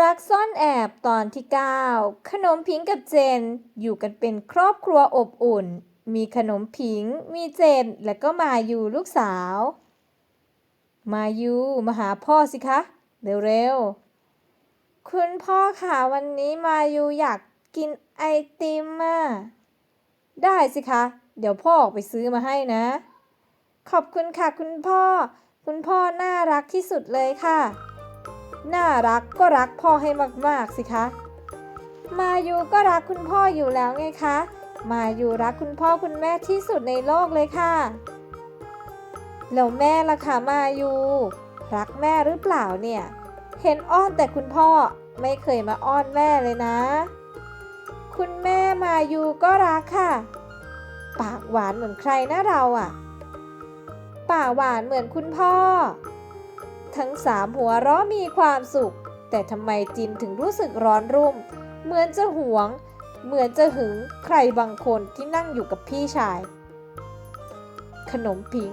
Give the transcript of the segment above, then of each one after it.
รักซ่อนแอบตอนที่ 9 ขนมผิงกับเจน อยู่กันเป็นครอบครัวอบอุ่น มีขนมผิง มีเจน และก็มาอยู่ลูกสาว มาอยู่มาหาพ่อสิคะ เร็วๆ คุณพ่อค่ะวันนี้มาอยู่อยากกินไอติมอะได้สิคะ เดี๋ยวพ่อออกไปซื้อมาให้นะ ขอบคุณค่ะคุณพ่อ คุณพ่อน่ารักที่สุดเลยค่ะ น่ารักก็รักพ่อให้มากๆสิคะ มายูก็รักคุณพ่ออยู่แล้วไงคะ มายูรักคุณพ่อคุณแม่ที่สุดในโลกเลยค่ะ แล้วแม่ล่ะคะมายู รักแม่หรือเปล่าเนี่ย เห็นอ้อนแต่คุณพ่อไม่เคยมาอ้อนแม่เลยนะ คุณแม่มายูก็รักค่ะ ปากหวานเหมือนใครนะเราอะปากหวานเหมือนคุณพ่อ ทั้งสามหัวเราะมีความสุข แต่ทำไมจินถึงรู้สึกร้อนรุ่ม เหมือนจะหวง เหมือนจะหึงใครบางคนที่นั่งอยู่กับพี่ชาย ขนมพิง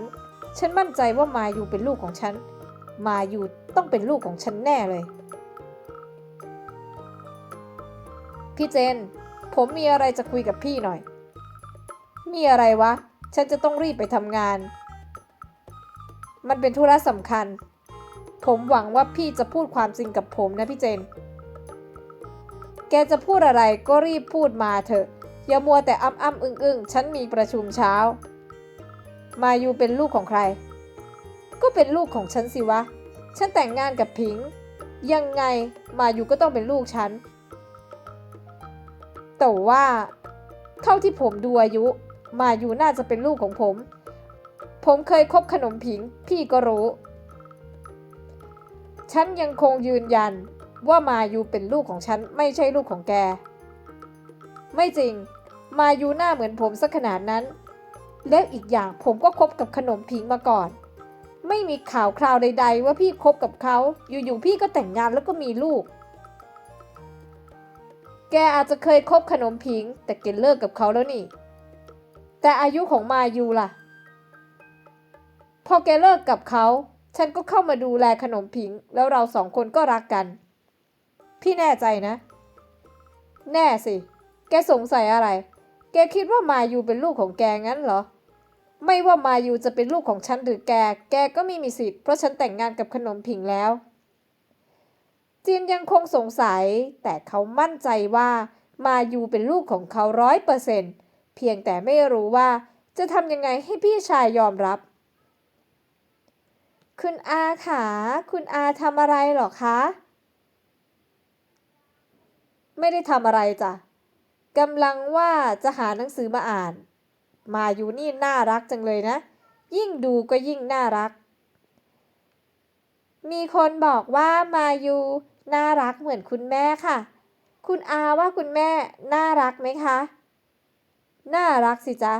ฉันมั่นใจว่ามาอยู่เป็นลูกของฉัน มาอยู่ต้องเป็นลูกของฉันแน่เลย พี่เจน ผมมีอะไรจะคุยกับพี่หน่อย มีอะไรวะ ฉันจะต้องรีบไปทำงาน มันเป็นธุระสำคัญ ผมหวังว่าพี่จะพูดความจริงกับผมนะพี่เจน แกจะพูดอะไรก็รีบพูดมาเถอะ อย่ามัวแต่อ้ำอ้ำอึ้งอึ้งฉันมีประชุมเช้า มายูเป็นลูกของใคร ก็เป็นลูกของฉันสิวะ ฉันแต่งงานกับพิง ยังไงมายูก็ต้องเป็นลูกฉัน แต่ว่า เท่าที่ผมดูอายุ มายูน่าจะเป็นลูกของผม ผมเคยคบขนมผิง พี่ก็รู้ ฉันยังคงยืนยันว่ามายูเป็นลูกของฉันไม่ใช่ลูกของแก ไม่จริง มายูหน้าเหมือนผมสักขนาดนั้น แล้วอีกอย่างผมก็คบกับขนมผิงมาก่อน ไม่มีข่าวคราวใด ๆ ว่าพี่คบกับเขาอยู่ๆพี่ก็แต่งงานแล้วก็มีลูก แกอาจจะเคยคบขนมผิง แต่เกลเลิกกับเขาแล้วนี่ แต่อายุของมายูล่ะ พอแกเลิกกับเขา ฉันก็เข้ามาดูแลขนมผิง แล้วเราสองคนก็รักกัน พี่แน่ใจนะ แน่สิ แกสงสัยอะไร แกคิดว่ามายูเป็นลูกของแกงั้นเหรอ ไม่ว่ามายูจะเป็นลูกของฉันหรือแก แกก็ไม่มีสิทธิ์เพราะฉันแต่งงานกับขนมผิงแล้ว จีนยังคงสงสัย แต่เขามั่นใจว่ามายูเป็นลูกของเขาร้อยเปอร์เซนต์เพียงแต่ไม่รู้ว่าจะทำยังไงให้พี่ชายยอมรับ คุณอาขาคุณอาทำอะไรหรอคะ ไม่ได้ทำอะไรจ้ะกำลังว่าจะหาหนังสือมาอ่าน มาอยู่นี่น่ารักจังเลยนะ ยิ่งดูก็ยิ่งน่ารัก มีคนบอกว่ามายูน่ารักเหมือนคุณแม่ค่ะ คุณอาว่าคุณแม่น่ารักไหมคะ น่ารักสิจ๊ะ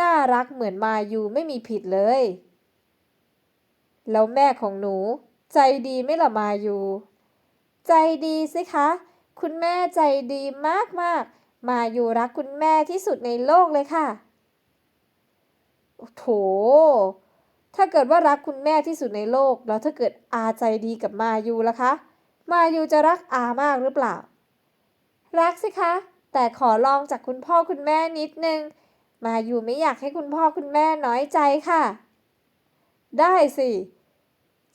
น่ารักเหมือนมายูไม่มีผิดเลย แล้วแม่ของหนู ใจดีไหมล่ะมายูใจดีสิคะ คุณแม่ใจดีมากมากมายูรักคุณแม่ที่สุดในโลกเลยค่ะโอ้โถ ถ้าเกิดว่ารักคุณแม่ที่สุดในโลก แล้วถ้าเกิดอาใจดีกับมายูล่ะคะ มายูจะรักอามากหรือเปล่า รักสิคะ แต่ขอลองจากคุณพ่อคุณแม่นิดนึง มายูไม่อยากให้คุณพ่อคุณแม่น้อยใจค่ะ ได้สิ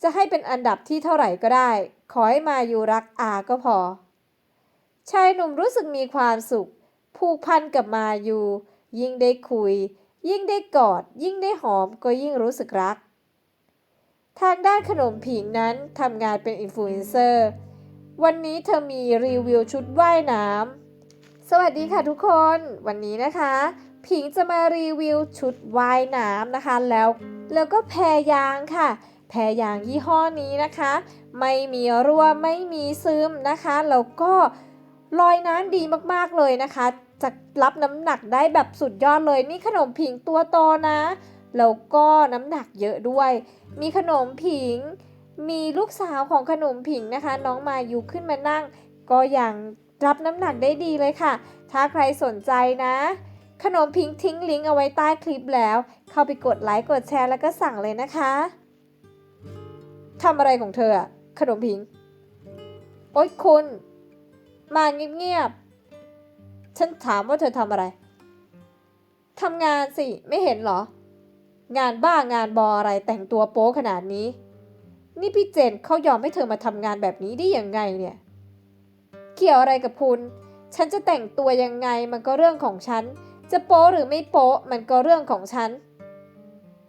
จะให้เป็นอันดับที่เท่าไหร่ก็ได้ ขอให้มายูรักอาก็พอ ชายหนุ่มรู้สึกมีความสุข ผูกพันกับมายู ยิ่งได้คุย ยิ่งได้กอด ยิ่งได้หอมก็ยิ่งรู้สึกรัก ทางด้านขนมผิงนั้นทำงานเป็นอินฟลูเอนเซอร์ วันนี้เธอมีรีวิวชุดว่ายน้ำ สวัสดีค่ะทุกคน วันนี้นะคะ ผิงจะมารีวิวชุดว่ายน้ำนะคะ แล้วแล้วก็แพรยางค่ะ แพรยางยี่ห้อนี้นะคะ ไม่มีรั่วไม่มีซึมนะคะแล้วก็ลอยน้ำดีมากๆเลยนะคะจะรับน้ำหนักได้แบบสุดยอดเลยนี่ขนมผิงตัวโตนะแล้วก็น้ำหนักเยอะด้วย มีขนมผิง มีลูกสาวของขนมผิงนะคะ น้องมาอยู่ขึ้นมานั่ง ก็ยังรับน้ำหนักได้ดีเลยค่ะ ถ้าใครสนใจนะ ขนมพิงทิ้งลิงก์เอาไว้ใต้คลิปแล้ว เข้าไปกดไลค์กดแชร์แล้วก็สั่งเลยนะคะ ทำอะไรของเธออะขนมพิงค์โอ๊ยคุณ มาเงียบๆ ฉันถามว่าเธอทำอะไร ทำงานสิ ไม่เห็นเหรอ งานบ้างานบออะไรแต่งตัวโป๊ขนาดนี้ นี่พี่เจนเขายอมให้เธอมาทำงานแบบนี้ได้ยังไงเนี่ย เกี่ยวอะไรกับคุณ ฉันจะแต่งตัวยังไงมันก็เรื่องของฉัน จะโป๊หรือไม่โป๊มันก็เรื่องของฉัน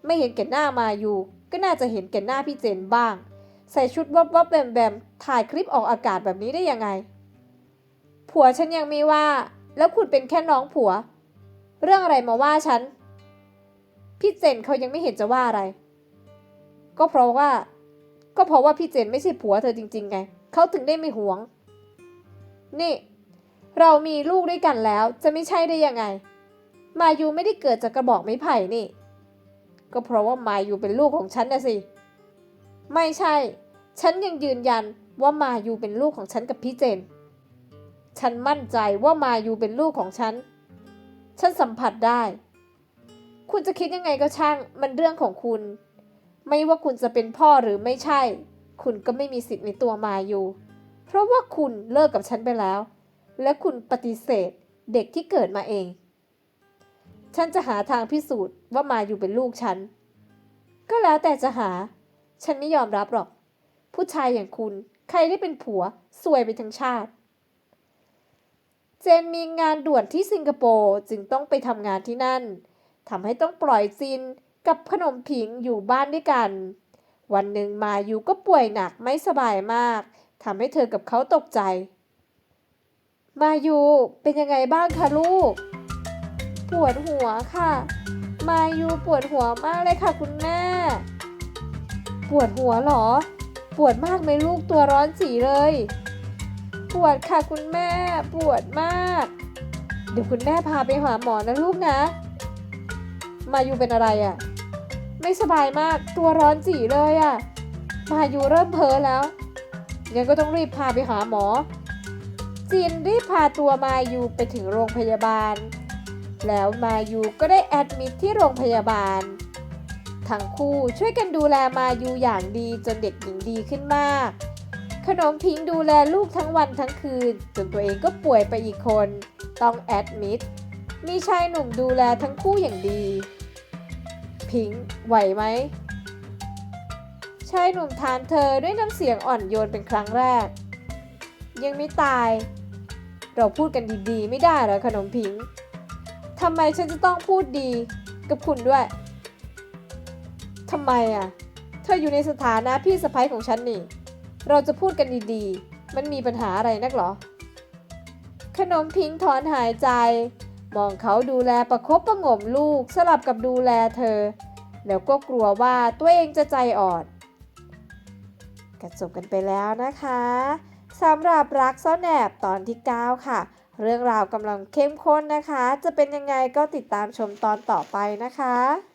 ไม่เห็นแก่หน้ามาอยู่ ก็น่าจะเห็นแก่หน้าพี่เจนบ้าง ใส่ชุดวับวับแบมแบมถ่ายคลิปออกอากาศแบบนี้ได้ยังไง ผัวฉันยังมีว่า แล้วคุณเป็นแค่น้องผัว เรื่องอะไรมาว่าฉัน พี่เจนเขายังไม่เห็นจะว่าอะไร ก็เพราะว่า ก็เพราะว่าพี่เจนไม่ใช่ผัวเธอจริง ๆ ไง เขาถึงได้ไม่หวง นี่ เรามีลูกด้วยกันแล้วจะไม่ใช่ได้ยังไง มายูไม่ได้เกิดจากกระบอกไม้ไผ่นี่ ก็เพราะว่ามายูเป็นลูกของฉันนะสิ ไม่ใช่ ฉันยังยืนยันว่ามายูเป็นลูกของฉันกับพี่เจน ฉันมั่นใจว่ามายูเป็นลูกของฉัน ฉันสัมผัสได้ คุณจะคิดยังไงก็ช่าง มันเรื่องของคุณ ไม่ว่าคุณจะเป็นพ่อหรือไม่ใช่ คุณก็ไม่มีสิทธิ์ในตัวมายูเพราะว่าคุณเลิกกับฉันไปแล้ว และคุณปฏิเสธเด็กที่เกิดมาเอง ฉันจะหาทางพิสูจน์ว่ามาอยู่เป็นลูกฉัน ก็แล้วแต่จะหา ฉันไม่ยอมรับหรอก ผู้ชายอย่างคุณใครได้เป็นผัวสวยไปทั้งชาติ เจนมีงานด่วนที่สิงคโปร์จึงต้องไปทำงานที่นั่นทำให้ต้องปล่อยจินกับขนมผิงอยู่บ้านด้วยกัน วันหนึ่งมาอยู่ก็ป่วยหนักไม่สบายมากทำให้เธอกับเขาตกใจ มายูเป็นยังไงบ้างคะลูก ปวดหัวค่ะ มายูปวดหัวมากเลยค่ะคุณแม่ ปวดหัวเหรอ ปวดมากไหมลูกตัวร้อนสีเลย ปวดค่ะคุณแม่ ปวดมาก เดี๋ยวคุณแม่พาไปหาหมอนะลูกนะ มายูเป็นอะไรอะ่ะ ไม่สบายมากตัวร้อนจีเลยอะ่ะ มายูเริ่มเพ้อแล้วงั้นก็ต้องรีบพาไปหาหมอจีนรีบพาตัวมายูไปถึงโรงพยาบาล แล้วมายูก็ได้แอดมิทที่โรงพยาบาล ทั้งคู่ช่วยกันดูแลมายูอย่างดีจนเด็กหญิงดีขึ้นมาก ขนมพิงดูแลลูกทั้งวันทั้งคืน จนตัวเองก็ป่วยไปอีกคน ต้องแอดมิดมีชายหนุ่มดูแลทั้งคู่อย่างดี พิงไหวไหมชายหนุ่มถามเธอด้วยน้ำเสียงอ่อนโยนเป็นครั้งแรก ยังไม่ตาย เราพูดกันดีๆ ไม่ได้หรอขนมพิง ทำไมฉันจะต้องพูดดีกับคุณด้วยทำไมอะ เธออยู่ในสถานะพี่สะพ้ยของฉันนี่ เราจะพูดกันดีๆ มันมีปัญหาอะไรนักหรอ ขนมพิงถอนหายใจ มองเขาดูแลประคบประงมลูกสลับกับดูแลเธอ แล้วก็กลัวว่าตัวเองจะใจอ่อนก็จบกันไปแล้วนะคะสำหรับรักซ่อนแอบตอนที่ 9 ค่ะ เรื่องราวกำลังเข้มข้นนะคะ จะเป็นยังไงก็ติดตามชมตอนต่อไปนะคะ